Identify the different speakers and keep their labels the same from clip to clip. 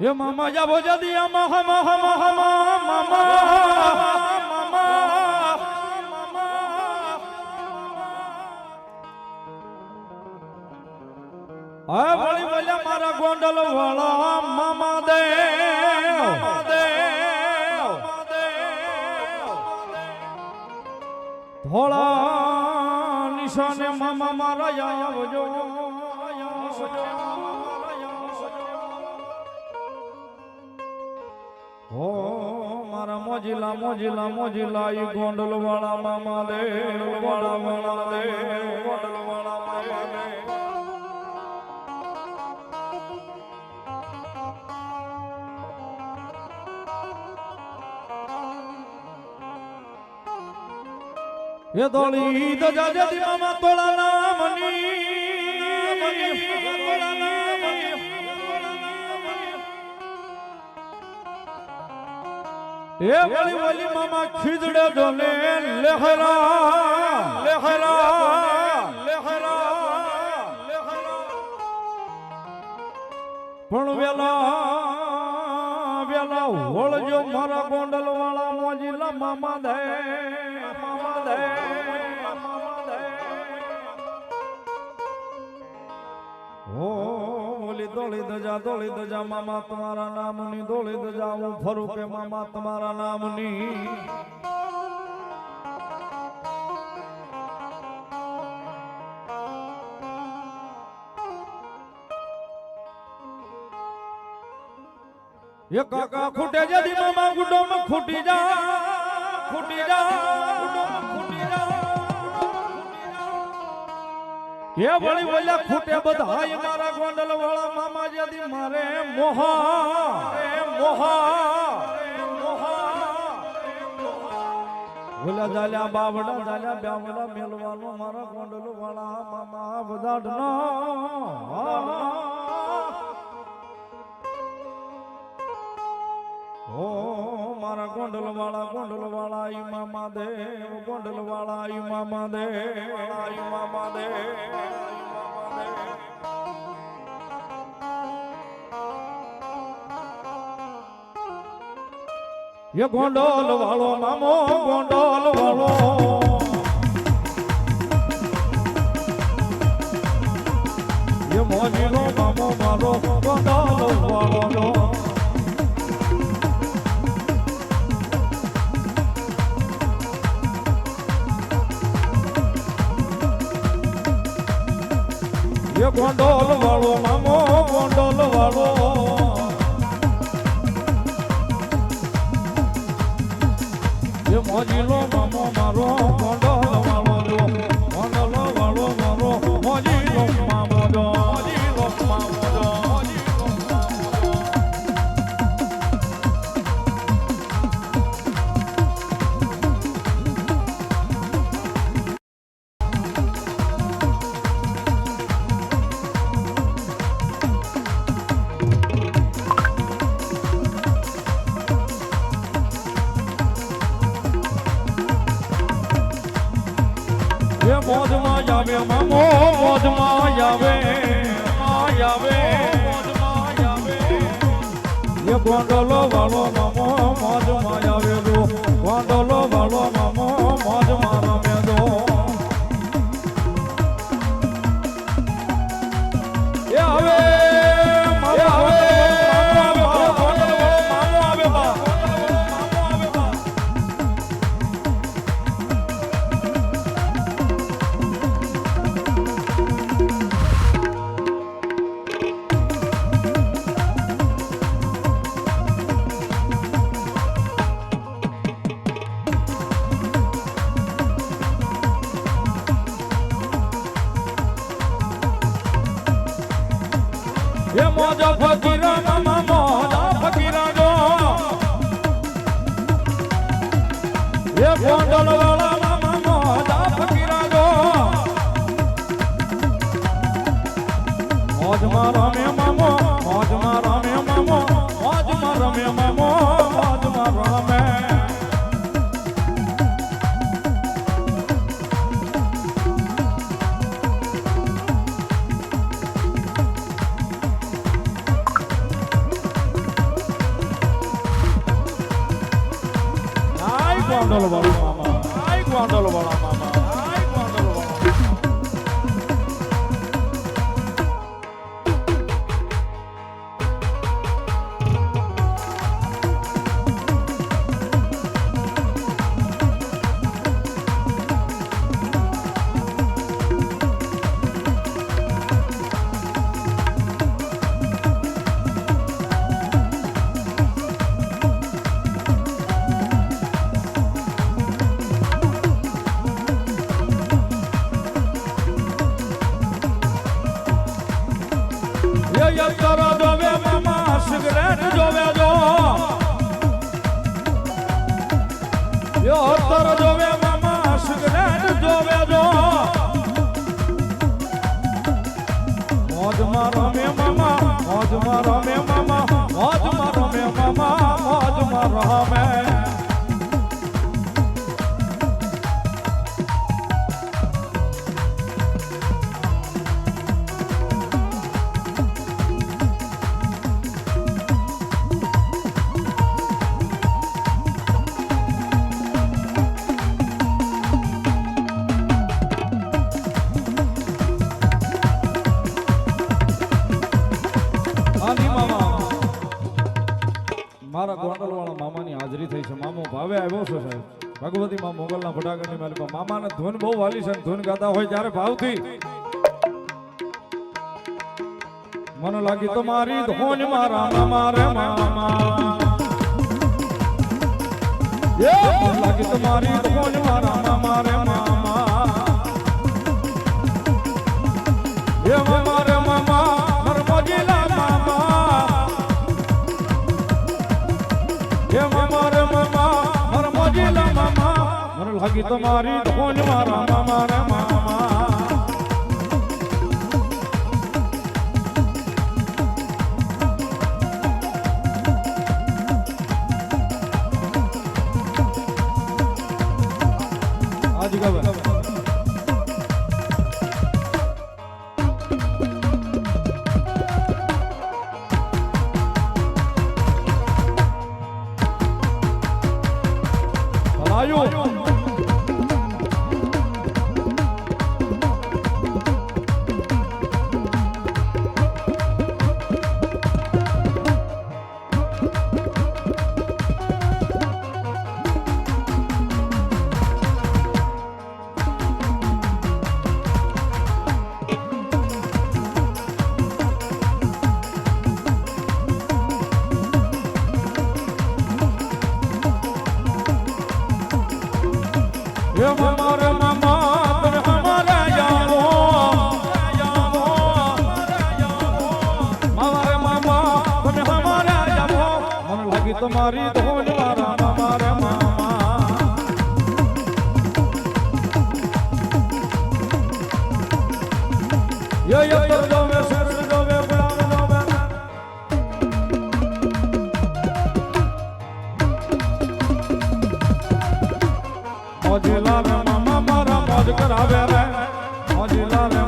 Speaker 1: એ મામા જાબો જદિયા મહા મહા મહા મામા. આ વળી બોલ્યા, મારા ગોંડલ વાળા, મામા દે ધોળા નિશાને મામા મારા આવજો. હો મારા મોજીલા મોજીલા મોજીલા, ઈ ગોંડલ વાળા મામા દે વાળા વાળા દે ગોંડલ વાળા મામા દે. એ દોળી તો જાજે દી મામા તોળા નામની એ વળી વળી મામા ખીજડે જોને લહેરા લહેરા લહેરા પણ વેલા વેલા હોળજો મારા ગોંડલ વાળા મોજીલા મામા દે. દોળી દજા દોળી દજા મામા તમારા નામની દોળી દજા હું ફરું કે મામા તમારા નામની. એ કાકા ખૂટે જદી મામા ગુડો ખૂટી જા ખૂટી જા એ વળી વળ્યા ખૂટે બધા મારા ગોંડલ વાળા મામા જદી મારે મોહા મોહા ઓલા જાલ્યા બાવડા જાલ્યા બ્યાવડા મેલવાનો મારા ગોંડલ વાળા મામા વધાડનો ઓ મારા ગોંડલ વાળા ગોંડલ વાળા ઈ મામા દે ગોંડલ વાળા ઈ મામા દે ઈ મામા દે ઈ મામા દે એ ગોંડલ વાળો મામો ગોંડલ વાળો એ મોજીનો એ ગોંડલો વાળો મોજમાં રમે મામો યો હતર જોવે મામા સિગરેટ જોવે જો મોજમાં રમે મામા મોજમાં રમે મામા મોજમાં રમે મામા મારા ગોંડલ વાળા મામાની હાજરી થઈ છે. મામો ભાવે આવ્યો છે સાહેબ. ભગવતી માં મોગલના ફટાકડની માલિકા. મામાને ધૂન બહુ વાલી છે ધૂન ગાતા હોય ત્યારે ભાવથી. મને લાગી તમારી ધોન મારા મામા રે મામા. લાગી તમારી ધોન મારા મામા રે મામા. મામા લાગી તમારી ધોન મારા મામા રે મામા. તમારી ધોન મારા મામા રે મામા યે યે મોજીલા રે મામા મારા મોજ કરાવે રે. મોજીલા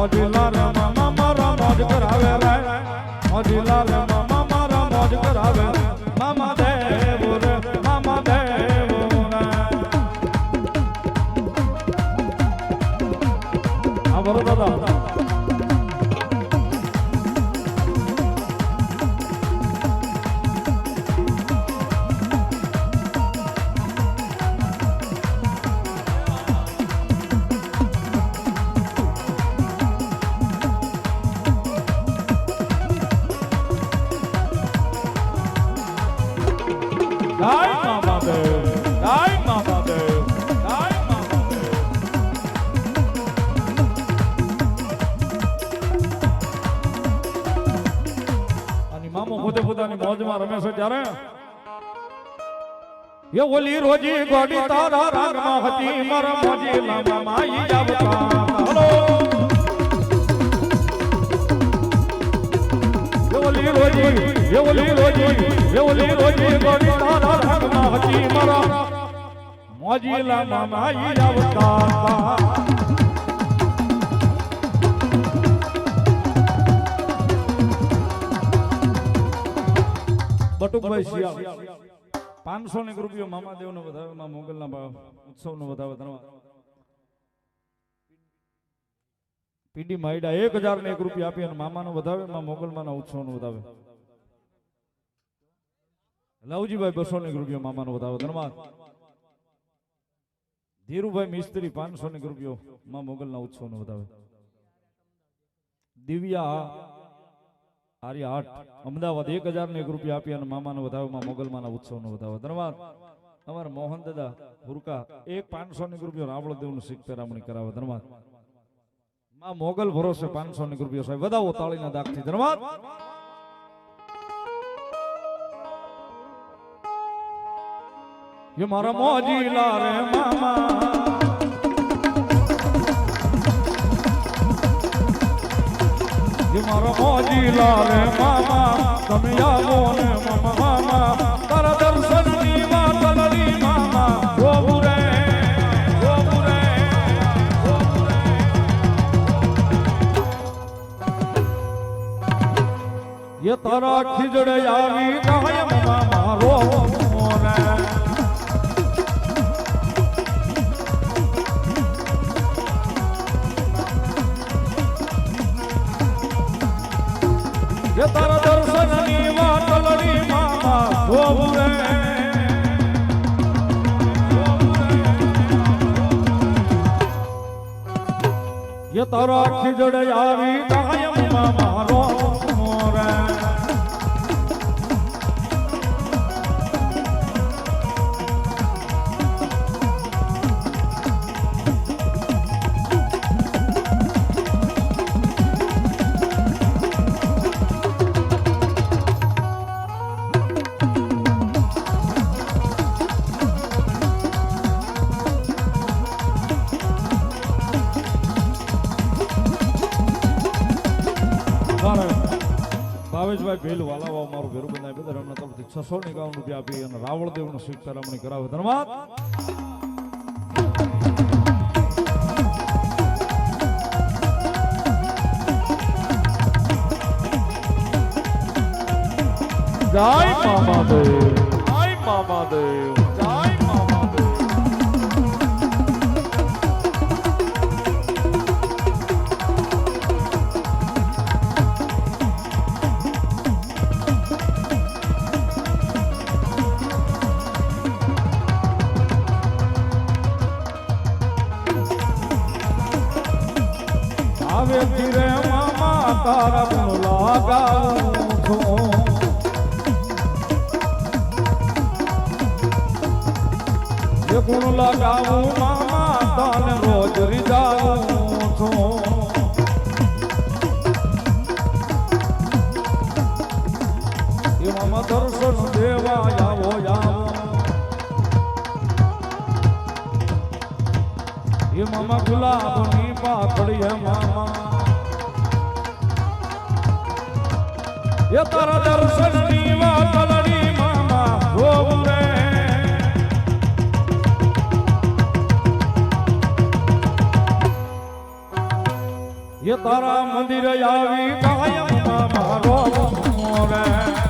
Speaker 1: મોજીલા રે મામા મારા મોજ કરાવે રે મોજીલા રે મામા મોજ કરાવે એ ઓલી રોજી ગોડી તારા રાગમાં હતી મારા મોજી લામા માઈ આવતા. હલો. એ ઓલી રોજી એ ઓલી રોજી એ ઓલી રોજી ગોડી તારા રાગમાં હતી મારા મોજી લામા માઈ આવતા. બટુકભાઈ શિયાળ. પાંચસો ની રૂપિયો મામાદેવ નો વધાવે, માં મોગલ ના ઉત્સવ નો વધાવે પીડી માઈડા એક હજાર ને એક રૂપિયા આપી અને મામા નો વધાવે, માં મોગલ ના ઉત્સવ નો વધાવે. લવજીભાઈ બસો ને રૂપિયો મામા નો વધાવે ધનવાદ ધીરુભાઈ મિસ્ત્રી પાંચસો ને રૂપિયો માં મોગલ ના ઉત્સવ નો વધાવે. દિવ્યા આર્ય આઠ. અમદાવાદ એક હજાર ને એક રૂપિયા આપી અને મામાનો વધાવમાં મોગલમાના ઉત્સવનો વધાવો ધન્યવાદ અમારા મોહન દાદા હુરકા એક પાંચસો ની રૂપિયા રાવળ દેવનું શીખ પેરામણી કરાવે. ધન્યવાદમાં મોગલ ભરોસે પાંચસો ની રૂપિયા સાહેબ. વધાવો તાળીના દાખથી ધન્યવાદ મારા મોજીલા રે મામા. જે મારો મોજીલા રે મામા તમે આવો તારા ખીજડે આવી કાયમ મામા રો રે. તારા દર્શનની વાત લડી મામા જોવું રે. આવી કાયમ મામા ભેલ વાલાવા મારું ઘેરું બંધાય બધા એમના તરફથી છસો એકાવન રૂપિયા આપી અને રાવળ દેવનું શીખ પેરામણી કરાવે ધન્યવાદ. જય મામા દેવ જય મામા દેવ આવે ધીરે મામા તારા ગુણ લગાવું છું ગુણ લગાવું મામા તને રોજ રીજાવું છું એ મામા દેવા આવો આવો એ મામા ગુલાબની પાકડી હે મામા. એ તારા દર્શનની વાત લડી મામા રોવું રે એ તારા મંદિર આવી કાયમ મારો મોરે લાયો